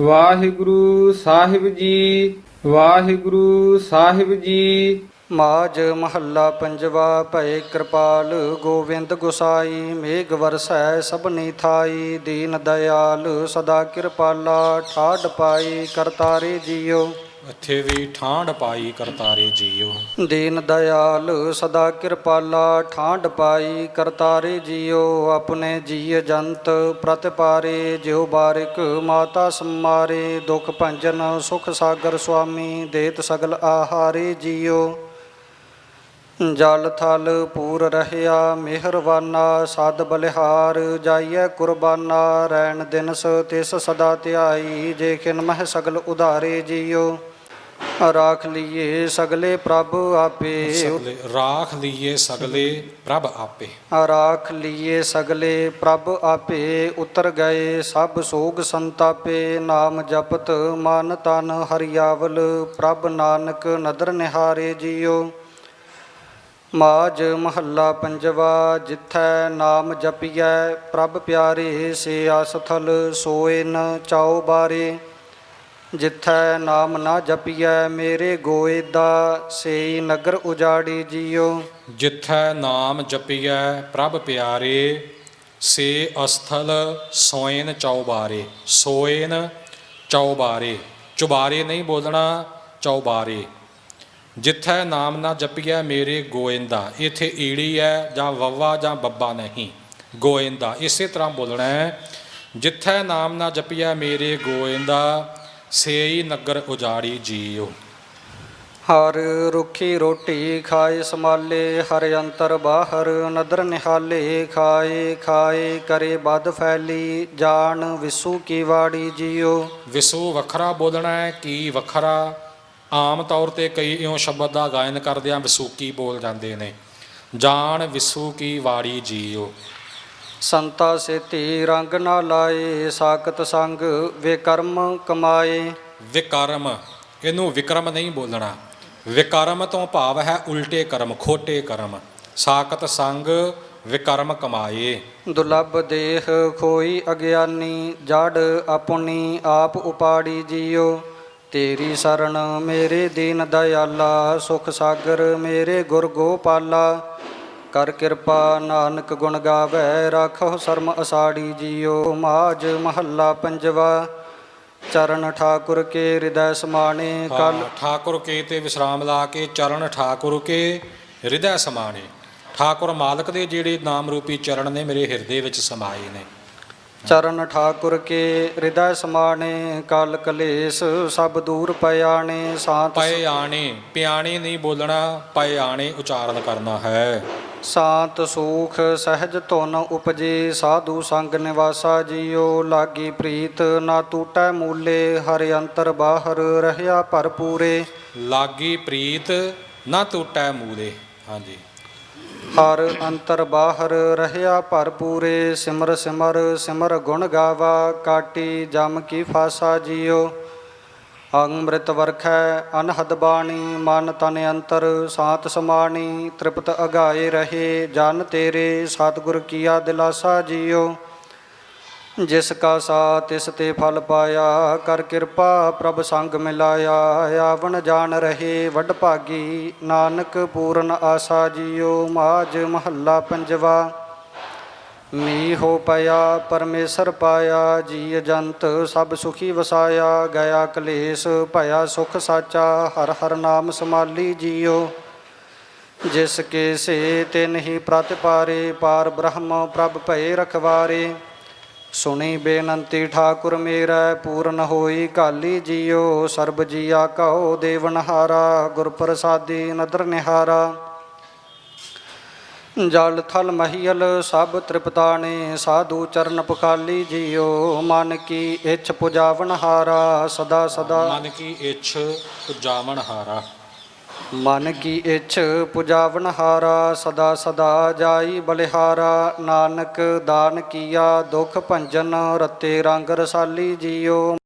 ਵਾਹਿਗੁਰੂ ਸਾਹਿਬ ਜੀ, ਵਾਹਿਗੁਰੂ ਸਾਹਿਬ ਜੀ। ਮਾਜ ਮਹੱਲਾ ਪੰਜਵਾ, ਭਏ ਕਿਰਪਾਲ ਗੋਵਿੰਦ ਗੁਸਾਈ, ਮੇਘ ਵਰਸੈ ਸਭਨੀ ਥਾਈ, ਦੀਨ ਦਇਆਲ ਸਦਾ ਕਿਰਪਾਲਾ, ਠਾਡ ਪਾਈ, ਕਰਤਾਰੇ ਜੀਓ। ਇੱਥੇ ਵੀ ਠਾਂਡ ਪਾਈ ਕਰਤਾਰੇ ਜੀਓ। ਦੀਨ ਦਇਆਲ ਸਦਾ ਕਿਰਪਾਲਾ ਠਾਂਡ ਪਾਈ ਕਰਤਾਰੇ ਜੀਓ, ਆਪਣੇ ਜੀਅ ਜੰਤ ਪ੍ਰਤਿਪਾਰੇ ਜਿਉ ਬਾਰਿਕ ਮਾਤਾ ਸੰਮਾਰੇ, ਦੁਖ ਭੰਜਨ ਸੁਖ ਸਾਗਰ ਸੁਆਮੀ, ਦੇਤ ਸਗਲ ਆਹਾਰੇ ਜੀਓ। ਜਲ ਥਲ ਪੂਰ ਰਹਿਆ ਮਿਹਰਵਾਨਾ ਸਦ ਬਲਿਹਾਰ, ਜਾਈਐ ਕੁਰਬਾਨਾ, ਰੈਣ ਦਿਨਸ ਤਿਸ ਸਦਾ ਧਿਆਈ, ਜੇ ਖਿਨ ਮਹਿ ਸਗਲ ਉਧਾਰੇ ਜੀਓ। ਰਾਖ ਲਈਏ ਸਗਲੇ ਪ੍ਰਭ ਆਪੇ। ਸਗਲੇ ਰਾਖ ਲਈਏ ਸਗਲੇ ਪ੍ਰਭ ਆਪੇ। ਰਾਖ ਲਈਏ ਸਗਲੇ ਪ੍ਰਭ ਆਪੇ। ਉਤਰ ਗਏ ਸਭ ਸੋਗ ਸੰਤਾਪੇ ਨਾਮ ਜਪਤ ਮਨ ਤਨ ਹਰਿਆਵਲ। ਪ੍ਰਭ ਨਾਨਕ ਨਦਰ ਨਿਹਾਰੇ ਜੀਓ। ਮਾਜ ਮਹੱਲਾ ਪੰਜਵਾ ਜਿੱਥੈ ਨਾਮ ਜਪੀਐ ਪ੍ਰਭ ਪਿਆਰੇ ਸੇ ਆਸਥਲ ਸੋਏ ਨ ਚਾਉ ਬਾਰੇ। ਜਿੱਥੈ ਨਾਮ ਨਾ ਜਪੀਐ, ਮੇਰੇ ਗੋਏ ਦਾ ਸੇਈ ਨਗਰ ਉਜਾੜੀ ਜੀਓ। ਜਿੱਥੈ ਨਾਮ ਜਪੀਐ, ਪ੍ਰਭ ਪਿਆਰੇ, ਸੇ ਅਸਥਲ ਸੋਇਨ ਚੌਬਾਰੇ ਸੋਇਨ ਚੌਬਾਰੇ। ਚੁਬਾਰੇ ਨਹੀਂ ਬੋਲਣਾ, ਚੌਬਾਰੇ। ਜਿੱਥੈ ਨਾਮ ਨਾ ਜਪੀਐ, ਮੇਰੇ ਗੋਇੰਦਾ। ਇਥੇ ਈੜੀ ਹੈ ਜਾਂ ਵੱਵਾ ਜਾਂ ਬੱਬਾ ਨਹੀਂ, ਗੋਇੰਦਾ। ਇਸੇ ਤਰ੍ਹਾਂ ਬੋਲਣਾ ਹੈ ਜਿੱਥੈ ਨਾਮ ਨਾ ਜਪੀਐ, ਮੇਰੇ ਗੋਇੰਦਾ ਸੇਈ ਨਗਰ ਉਜਾੜੀ ਜੀਓ। ਹਰ ਰੁੱਖੀ ਰੋਟੀ ਖਾਏ ਸਮਾਲੇ ਹਰ ਅੰਤਰ ਬਾਹਰ ਨਦਰ ਨਿਹਾਲੇ ਖਾਏ ਖਾਏ ਕਰੇ ਬਦ ਫੈਲੀ ਜਾਣ ਵਿਸੂ ਕੀ ਵਾੜੀ ਜੀਓ। ਵਿਸੂ ਵੱਖਰਾ ਬੋਲਣਾ ਹੈ ਕੀ ਵੱਖਰਾ? ਆਮ ਤੌਰ ਤੇ ਕਈ ਇਉਂ ਸ਼ਬਦ ਦਾ ਗਾਇਨ ਕਰਦਿਆਂ ਵਿਸੂਕੀ ਬੋਲ ਜਾਂਦੇ ਨੇ? ਜਾਣ ਵਿਸੂ ਕੀ ਵਾੜੀ ਜੀਓ। ਸੰਤਾ ਸੇਤੀ ਰੰਗ ਨਾ ਲਾਏ ਸਾਖਤ ਸੰਗ ਵੇ ਕਰਮ ਕਮਾਏ। ਵਿਕਰਮ ਇਹਨੂੰ ਵਿਕਰਮ ਨਹੀਂ ਬੋਲਣਾ। ਵਿਕਰਮ ਤੋਂ ਭਾਵ ਹੈ ਉਲਟੇ ਕਰਮ ਖੋਟੇ ਕਰਮ। ਸਾਖਤ ਸੰਗ ਵਿਕਰਮ ਕਮਾਏ। ਦੁਲੱਭ ਦੇਹ ਖੋਈ ਅਗਿਆਨੀ ਜੜ ਆਪਣੀ ਆਪ ਉਪਾੜੀ ਜੀਓ। ਤੇਰੀ ਸਰਣ ਮੇਰੇ ਦੀਨ ਦਇਆਲਾ ਸੁਖ ਸਾਗਰ ਮੇਰੇ ਗੁਰ ਗੋਪਾਲਾ। ਕਰ ਕਿਰਪਾ ਨਾਨਕ ਗੁਣ ਗਾਵੇ ਰਾਖੋ ਸ਼ਰਮ ਅਸਾੜੀ ਜੀਓ ਮਾਜ ਮਹੱਲਾ ਪੰਜਵਾ। ਚਰਨ ਠਾਕੁਰ ਕੇ ਹਿਰਦੈ ਸਮਾਣੇ ਕਲ ਠਾਕੁਰ ਕੇ ਤੇ ਵਿਸਰਾਮ ਲਾ ਕੇ ਚਰਨ ਠਾਕੁਰ ਕੇ ਹਿਰਦੈ ਸਮਾਣੇ। ਠਾਕੁਰ ਮਾਲਕ ਦੇ ਜਿਹੜੇ ਨਾਮ ਰੂਪੀ ਚਰਨ ਨੇ ਮੇਰੇ ਹਿਰਦੇ ਵਿੱਚ ਸਮਾਏ ਨੇ। ਚਰਨ ਠਾਕੁਰ ਕੇ ਹਿਰਦੈ ਸਮਾਣੇ ਕਲ ਕਲੇਸ਼ ਸਭ ਦੂਰ ਪਿਆਣੇ ਸਾਤ ਪਏ ਆਣੇ ਪਿਆਣੇ ਨਹੀਂ ਬੋਲਣਾ ਪਏ ਆਣੇ ਉਚਾਰਨ ਕਰਨਾ ਹੈ। ਸਾਤ ਸੂਖ ਸਹਿਜ ਧੁਨ ਉਪਜੇ ਸਾਧੂ ਸੰਗ ਨਿਵਾਸਾ ਜੀਓ ਲਾਗੀ ਪ੍ਰੀਤ ਨਾ ਟੂਟੈ ਮੂਲੇ ਹਰਿ ਅੰਤਰ ਬਾਹਰ ਰਹਿਆ ਭਰਪੂਰੇ। ਲਾਗੀ ਪ੍ਰੀਤ ਨਾ ਟੁੱਟੈ ਮੂਲੇ ਹਾਂਜੀ। ਹਰ ਅੰਤਰ ਬਾਹਰ ਰਹਿਆ ਭਰਪੂਰੇ ਸਿਮਰ ਸਿਮਰ ਸਿਮਰ ਗੁਣ ਗਾਵਾ ਕਾਟੀ ਜਮ ਕੀ ਫਾਸਾ ਜੀਓ। ਅੰਮ੍ਰਿਤ ਵਰਖੈ, ਅਨਹਦ ਬਾਣੀ, ਮਨ ਤਨ ਅੰਤਰ, ਸਾਤ ਸਮਾਣੀ, ਤ੍ਰਿਪਤ ਅਗਾਏ ਰਹੇ, ਜਨ ਤੇਰੇ, ਸਤਿਗੁਰ ਕੀਆ ਦਿਲਾਸਾ ਜੀਓ। ਜਿਸ ਕਾ ਸਾ ਤਿਸ ਤੇ ਫਲ ਪਾਇਆ, ਕਰ ਕਿਰਪਾ ਪ੍ਰਭ ਸੰਗ ਮਿਲਾਇਆ, ਆਵਣ ਜਾਣ ਰਹੇ, ਵੱਡ ਭਾਗੀ, ਨਾਨਕ ਪੂਰਨ ਆਸਾ ਜੀਓ ਮਾਜ ਮਹੱਲਾ ਪੰਜਵਾ। ਮੀ ਹੋ ਪਿਆ, ਪਰਮੇਸ਼ਰ ਪਾਇਆ ਜੀ ਜੰਤ ਸਭ ਸੁਖੀ ਵਸਾਇਆ ਗਿਆ ਕਲੇਸ਼, ਭਇਆ ਸੁਖ ਸਾਚਾ, ਹਰ ਹਰ ਨਾਮ ਸਮਾਲੀ ਜੀਓ। ਜਿਸ ਕੇ ਸੇ ਤਿਨ ਹੀ ਪ੍ਰਤਿਪਾਰੇ ਪਾਰ ਬ੍ਰਹਮ ਪ੍ਰਭ ਭਏ ਰਖਵਾਰੇ। ਸੁਣੀ ਬੇਨੰਤੀ ਠਾਕੁਰ ਮੇਰਾ, ਪੂਰਨ ਹੋਈ ਕਾਲੀ ਜੀਓ। ਸਰਬ ਜੀਆ ਕਹੋ ਦੇਵਨਹਾਰਾ, ਗੁਰ ਪ੍ਰਸਾਦੀ ਨਦਰ ਨਿਹਾਰਾ। ਜਲ ਥਲ ਮਹੀਲ ਸਭ ਤ੍ਰਿਪਤਾਣੇ ਸਾਧੂ ਚਰਨ ਪਖਾਲੀ ਜੀਓ ਮਨ ਕੀ ਇੱਛ ਪੁਜਾਵਨ ਹਾਰਾ ਸਦਾ ਸਦਾ। ਮਨ ਕੀ ਇੱਛ ਪੁਜਾਵਣ ਹਾਰਾ। ਮਨ ਕੀ ਇੱਛ ਪੁਜਾਵਨ ਹਾਰਾ ਸਦਾ ਸਦਾ ਜਾਈ ਬਲਿਹਾਰਾ। ਨਾਨਕ ਦਾਨ ਕੀਆ ਦੁਖ ਭੰਜਨ ਰਤੇ ਰੰਗ ਰਸਾਲੀ ਜੀਓ